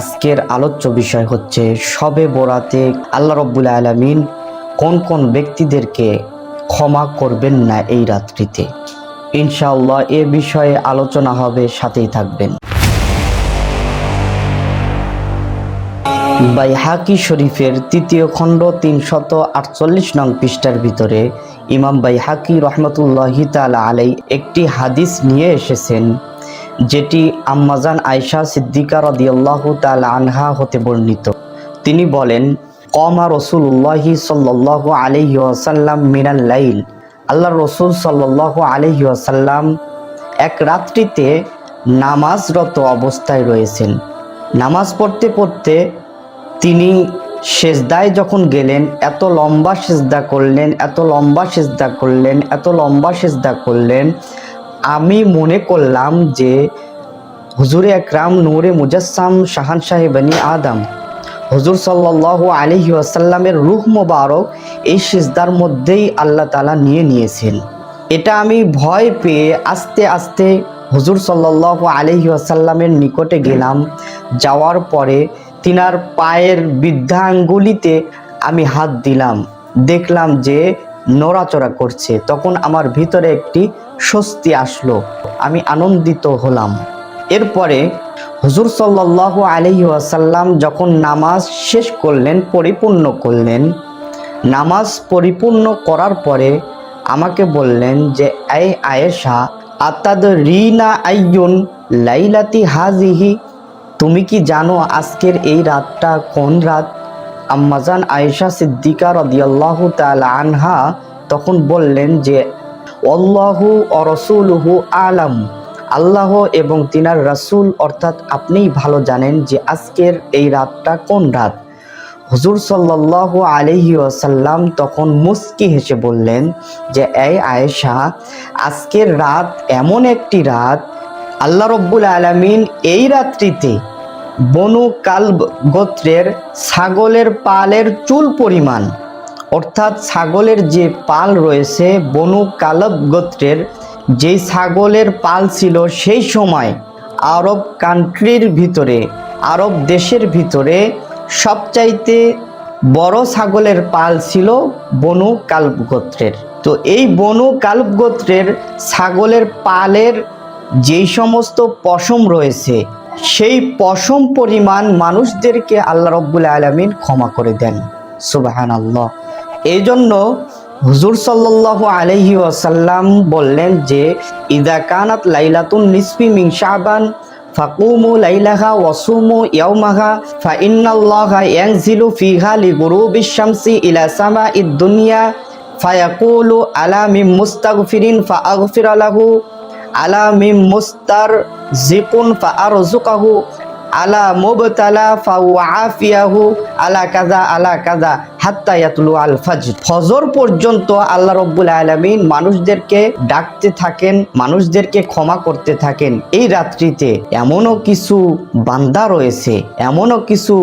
আজকের আলোচ্য বিষয় হচ্ছে, সবে বরাতে আল্লাহ রব্বুল আলমিন কোন কোন ব্যক্তিদেরকে ক্ষমা করবেন না এই রাত্রিতে? ইনশাআল্লাহ এ বিষয়ে আলোচনা হবে, সাথেই থাকবেন। বাইহাকি শরীফের তৃতীয় খণ্ড তিনশত আটচল্লিশ নং পৃষ্ঠার ভিতরে ইমাম বাইহাকি রহমতুল্লাহি তালা আলাই একটি হাদিস নিয়ে এসেছেন যেটি আম্মাজান আয়সা সিদ্দিকা রদিয়াল্লাহ তাল আনহা হতে বর্ণিত। তিনি বলেন, কমা রসুল্লাহি সাল্লাহ আলহি আসাল্লাম মিনাল লাইল। আল্লাহ রসুল সাল্লাহ আলহি আসাল্লাম এক রাত্রিতে নামাজরত অবস্থায় রয়েছেন। নামাজ পড়তে পড়তে তিনি সেজদায় যখন গেলেন, এত লম্বা সেজদা করলেন, এত লম্বা সেজদা করলেন, এত লম্বা সেজদা করলেন আমি মনে করলাম যে হুজুরে একরাম নূরে মুজাসসাম শাহান সাহেবানি আদম। হুজুর সাল্লাহ আলহি আসাল্লামের রুহ মোবারক এই সিজদার মধ্যেই আল্লাহ তালা নিয়ে নিয়েছেন। এটা আমি ভয় পেয়ে আস্তে আস্তে হুজুর সাল্লাহ আলহি আসাল্লামের নিকটে গেলাম। যাওয়ার পরে তিনার পায়ের বৃদ্ধাঙ্গুলিতে আমি হাত দিলাম। দেখলাম যে নড়াচড়া করছে। তখন আমার ভিতরে একটি স্বস্তি আসলো, আমি আনন্দিত হলাম। এরপরে হুজুর সাল্লাহ আলহি আসাল্লাম যখন নামাজ শেষ করলেন, পরিপূর্ণ করলেন, নামাজ পরিপূর্ণ করার পরে আমাকে বললেন যে, এই আয়েশা আতাদ রিনা আইয়ুন লাইলাতি হাজিহি তুমি কি জানো আজকের এই রাতটা কোন রাত? আম্মাজান আয়েশা সিদ্দিকা রদিয়াল্লাহু তাল আনহা তখন বললেন যে অল্লাহু অরসুলহু আলাম। আল্লাহ এবং তিনার রাসূল, অর্থাৎ আপনিই ভালো জানেন যে আজকের এই রাতটা কোন রাত। হুজুর সাল্লাহ আলহি আসাল্লাম তখন মুস্কি হেসে বললেন যে, এই আয়েশা, আজকের রাত এমন একটি রাত, আল্লাহ রব্বুল আলমিন এই রাত্রিতে বনু কালব গোত্রের ছাগলের পালের চুল পরিমাণ অর্থাৎ ছাগলের যে পাল রয়েছে, বনু কালব গোত্রের, যেই ছাগলের পাল ছিল সেই সময় আরব কান্ট্রির ভিতরে, আরব দেশের ভিতরে সবচাইতে বড় ছাগলের পাল ছিল বনু কালব গোত্রের। তো এই বনু কালব গোত্রের ছাগলের পালের যেই সমস্ত পশম রয়েছে, সেই পশম পরিমাণ মানুষদেরকে আল্লাহ রব্বুল আলমিন ক্ষমা করে দেন। সুবাহান আল্লাহ এই জন্য হুজুর সাল্লাহ আলহি ওয়াসাল্লাম বললেন যে, ইদা কানাত লাইলাতুন নিসফি মিং শাবান, ফাকুমু লাইলাহা ওয়াসুমু ইয়াউমাহা, ফা ইন্নাল্লাহা ইয়ানজিলু ফিহা লিগুরুবিশ শামসি ইলা সামাইদ দুনিয়া, ফায়াকুলু আলা মিম মুস্তাগফিরিন ফাআগফির লাহু আলা মিম মুস্তার জিকুন ফাআরজুকাহু আলা মুবতালা ফাউআফিয়াহু আলা কাজা আলা কাজা হাত্তা ইয়াতলু আল ফজর। ফজর পর্যন্ত আল্লাহ রব্বুল আলামিন মানুষদেরকে ডাকতে থাকেন, মানুষদেরকে ক্ষমা করতে থাকেন। এই রাত্রিতে এমনও কিছু বান্দা রয়েছে, এমনও কিছু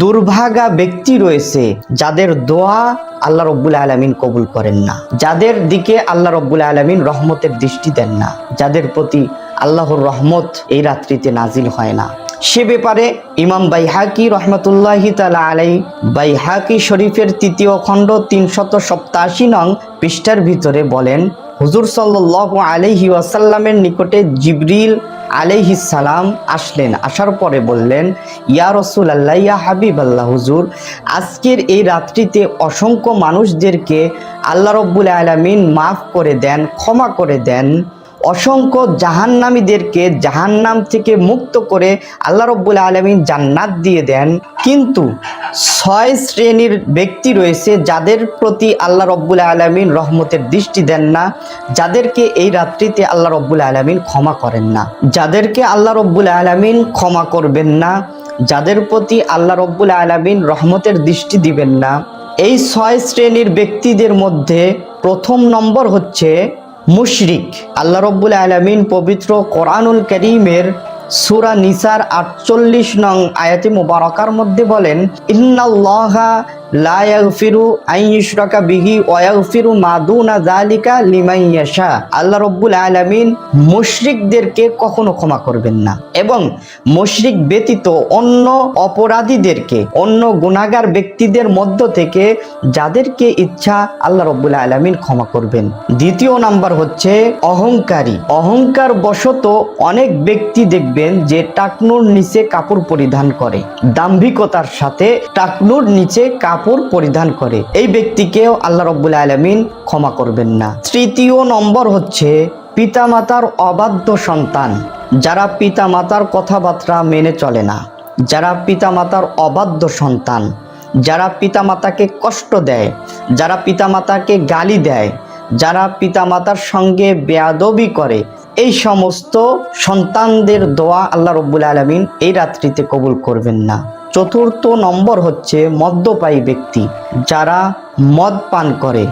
দুর্ভাগা ব্যক্তি রয়েছে যাদের দোয়া আল্লাহ রব্বুল আলমিন কবুল করেন না। যাদের দিকে আল্লাহ রব্বুল আলমিন রহমতের দৃষ্টি দেন না। যাদের প্রতি আল্লাহর রহমত এই রাত্রিতে নাজিল হয় না। সে ব্যাপারে ইমাম বাইহাকি রহমতুল্লাহি তালা আলাই বাইহাকি শরীফের তৃতীয় খণ্ড তিনশত সপ্তাশি নং পৃষ্ঠার ভিতরে বলেন, হুজুর সাল্লাহ আলহি ওয়াসাল্লামের নিকটে জিবরিল সালাম আসলেন। আসার পরে বললেন, ইয়া রসুল আল্লাহ ইয়া হাবিব আল্লাহ হুজুর, আজকের এই রাত্রিতে অসংখ্য মানুষদেরকে আল্লাহ রব্বুল আলমিন মাফ করে দেন, ক্ষমা করে দেন। অসংখ্য জাহান্নামীদেরকে জাহান্নাম থেকে মুক্ত করে আল্লাহ রব্বুল আলমিন জান্নাত দিয়ে দেন। কিন্তু ছয় শ্রেণির ব্যক্তি রয়েছে যাদের প্রতি আল্লাহ রব্বুল আলমিন রহমতের দৃষ্টি দেন না, যাদেরকে এই রাত্রিতে আল্লাহ রব্বুল আলমিন ক্ষমা করেন না। যাদেরকে আল্লাহ রব্বুল আলমিন ক্ষমা করবেন না, যাদের প্রতি আল্লাহ রব্বুল আলমিন রহমতের দৃষ্টি দিবেন না। এই ছয় শ্রেণির ব্যক্তিদের মধ্যে প্রথম নম্বর হচ্ছে মুশরিক। আল্লাহ রব্বুল আলমিন পবিত্র কোরআনুল করিমের সুরা নিসার আটচল্লিশ নং আয়াতি মুবারকার মধ্যে বলেন, ইন্নাল্লাহা লা ইয়াগফিরু আন ইউশরাকা বিহি ওয়া ইয়াগফিরু মা দুনা ইয়াশা। রব্বুল আলামিন মুশরিকদেরকে কখনো ক্ষমা করবেন না এবং মুশরিক ব্যতীত অন্য অপরাধীদেরকে, অন্য গুনাহগার ব্যক্তিদের মধ্য থেকে যাদেরকে ইচ্ছা আল্লাহ রব্বুল আলামিন ক্ষমা করবেন। দ্বিতীয় নাম্বার হচ্ছে অহংকারী। অহংকার বশত অনেক ব্যক্তি দেখবেন যে টাকনুর নিচে কাপড় পরিধান করে। দাম্ভিকতার সাথে টাকনুর নিচে কাপড় পরিধান করে। এই ব্যক্তিকেও আল্লাহ রব্বুল আলমিন ক্ষমা করবেন না। তৃতীয় নম্বর হচ্ছে পিতামাতার অবাধ্য সন্তান। যারা পিতামাতার কথাবার্তা মেনে চলে না, যারা পিতামাতার অবাধ্য সন্তান, যারা পিতামাতাকে কষ্ট দেয়, যারা পিতামাতাকে গালি দেয়, যারা পিতামাতার সঙ্গে বেয়াদবি করে, এই সমস্ত সন্তানদের দোয়া আল্লাহ রব্বুল আলমিন এই রাত্রিতে কবুল করবেন না। চতুর্থ নম্বর হচ্ছে মদ্যপায়ী ব্যক্তি যারা মদ পান করে।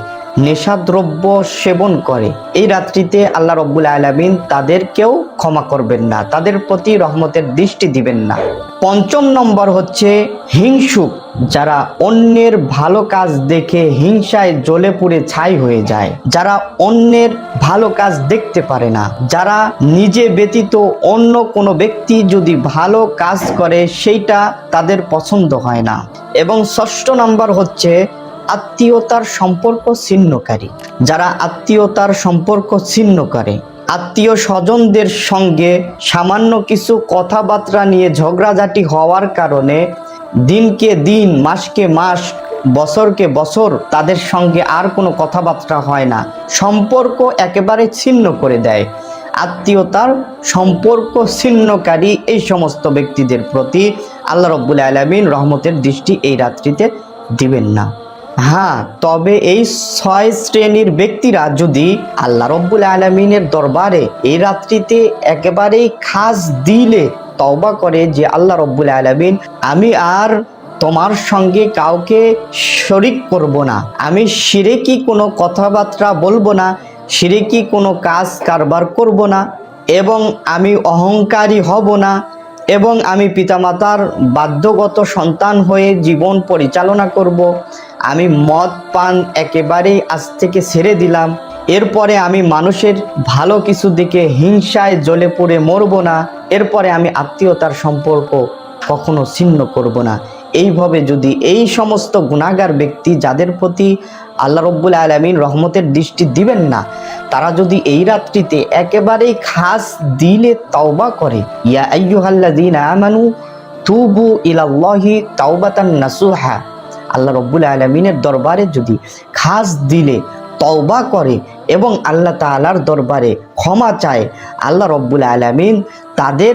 নেশাদ্রব্য সেবন করে। এই রাত্রিতে আল্লাহ রব্বুল আলমিন তাদেরকেও ক্ষমা করবেন না, তাদের প্রতি রহমতের দৃষ্টি দিবেন না। পঞ্চম নম্বর হচ্ছে হিংসুক, যারা অন্যের ভালো কাজ দেখে হিংসায় জ্বলে পুড়ে ছাই হয়ে যায়। যারা অন্যের ভালো কাজ দেখতে পারে না, যারা নিজে ব্যতীত অন্য কোনো ব্যক্তি যদি ভালো কাজ করে, সেইটা তাদের পছন্দ হয় না। এবং ষষ্ঠ নাম্বার হচ্ছে আত্মীয়তার সম্পর্ক ছিন্নকারী। যারা আত্মীয়তার সম্পর্ক ছিন্ন করে আত্মীয় স্বজনদের সঙ্গে সামান্য কিছু কথাবার্তা নিয়ে ঝগড়াঝাটি হওয়ার কারণে দিনকে দিন, মাসকে মাস, বছরকে বছর তাদের সঙ্গে আর কোনো কথাবার্তা হয় না। সম্পর্ক একেবারে ছিন্ন করে দেয়। আত্মীয়তার সম্পর্ক ছিন্নকারী এই সমস্ত ব্যক্তিদের প্রতি আল্লাহ রব্বুল আলমিন রহমতের দৃষ্টি এই রাত্রিতে দিবেন না। হ্যাঁ তবে এই ছয় শ্রেণির ব্যক্তিরা যদি আল্লাহ রব্বুল আলমিনের দরবারে এই রাত্রিতে একেবারেই খাস দিলে তওবা করে যে আল্লাহ রব্বুল আলমিন, আমি আর তোমার সঙ্গে কাউকে শরিক করব না, আমি সিরে কি কোনো কথাবার্তা বলব না সিরে কি কোনো কাজ কারবার করব না, এবং আমি অহংকারী হব না, এবং আমি পিতামাতার বাধ্যগত সন্তান হয়ে জীবন পরিচালনা করব আমি মদ পান একেবারেই আজ থেকে ছেড়ে দিলাম। এরপরে আমি মানুষের ভালো কিছু দিকে হিংসায় জ্বলে পড়ে মরব না। এরপরে আমি আত্মীয়তার সম্পর্ক কখনো ছিন্ন করব না। এইভাবে যদি এই সমস্ত গুণাগার ব্যক্তি যাদের প্রতি আল্লাহ রব্বুল আলমিন রহমতের দৃষ্টি দিবেন না, তারা যদি এই রাত্রিতে একেবারেই খাস দিলে তওবা করে, ইয়া আইয়ুহাল্লাযীন আমানু তুবু ইলাল্লাহি তাওবাতান নাসুহা। আল্লাহ রব্বুল আলমিনের দরবারে যদি খাস দিলে, তওবা করে এবং আল্লাহ তাআলার দরবারে ক্ষমা চায়, আল্লাহ রব্বুল আলমিন তাদের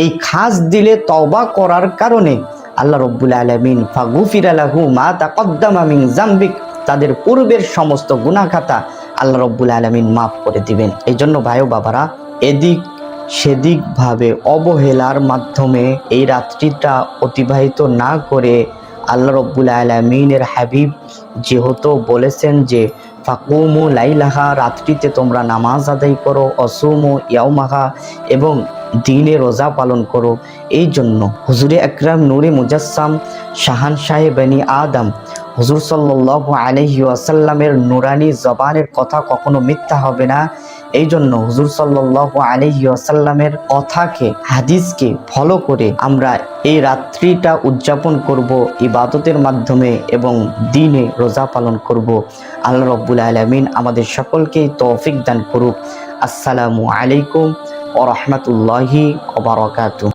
এই খাস দিলে তওবা করার কারণে আল্লাহ রব্বুল আলমিন ফাগুফির আলাহু মা তাকদ্দামা মিন জাম্বিক তাদের পূর্বের সমস্ত গুনাখাতা আল্লাহ রব্বুল আলমিন মাফ করে দিবেন। এই জন্য ভাই ও বাবারা, এদিক সেদিকভাবে অবহেলার মাধ্যমে এই রাত্রিটা অতিবাহিত না করে আল্লাহ রব্বুল আলমিনের হাবিব যেহেতু বলেছেন যে, ফাকুমু লাইলাহা, রাত্রিতে তোমরা নামাজ আদায় করো, অসুমু ইয়াউমাহা এবং দিনে রোজা পালন করো। এই জন্য হুজুরে আকরাম নুরে মুজাসসাম, শাহান সাহেবানি আদম, হুজুর সাল্লাহ আলহি আসাল্লামের নুরানি জবানের কথা কখনো মিথ্যা হবে না। এই জন্য হুজুর সাল্লাহ আলহি আসাল্লামের কথাকে, হাদিসকে ফলো করে আমরা এই রাত্রিটা উদযাপন করব, ইবাদতের মাধ্যমে এবং দিনে রোজা পালন করব। আল্লাহ রব্বুল আলমিন আমাদের সকলকেই তৌফিক দান করুক। আসসালামু আলাইকুম ও রহমতুল্লাহি ওবরাকাতু